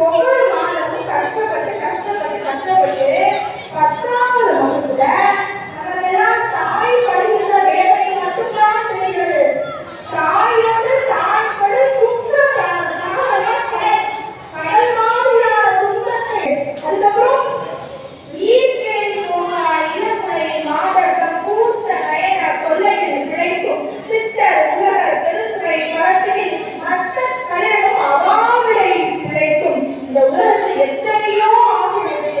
போக இந்த உலகத்தில் எத்தனையோ ஆசைகள்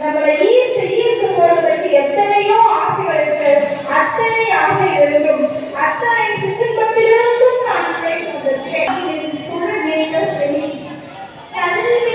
நம்மளை ஈர்த்து ஈர்த்து போடுவதற்கு எத்தனையோ ஆசைகள் இருக்கு. அத்தனை ஆசைகளிலும் அத்தனை சிற்றின்பத்திலிருந்தும் நான் விளை கொண்டிருக்கிறேன் சுட நீங்கள் செவி கல்வி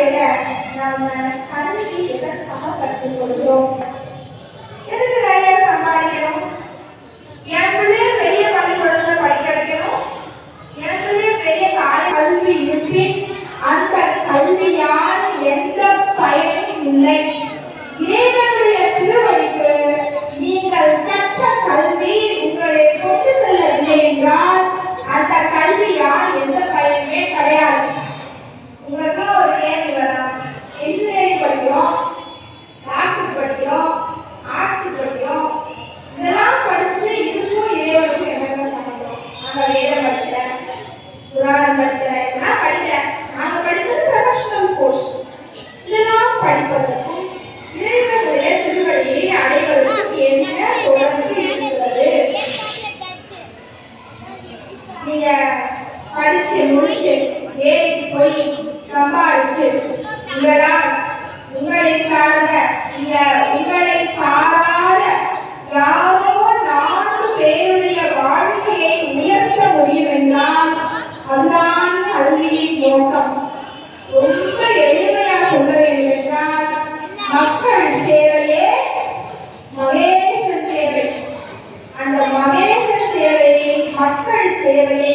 வாழ்க்கையில நம்ம கல்வி எதற்காக கற்றுக்கொள்கிறோம்? முடிச்சு வேலைக்கு போய் சம்பாதிச்சு உங்களால் உங்களை சார்ந்த இல்ல உங்களை சாராத யாரோ நான்கு பேருடைய வாழ்க்கையை உயர்த்த முடியும் என்றால் அதுதான் கல்வியின் நோக்கம். ரொம்ப எளிமையாக சொல்ல வேண்டும் என்றால் மக்கள் சேவையே மகேச சேவை. அந்த மகேச சேவையை மக்கள் சேவையை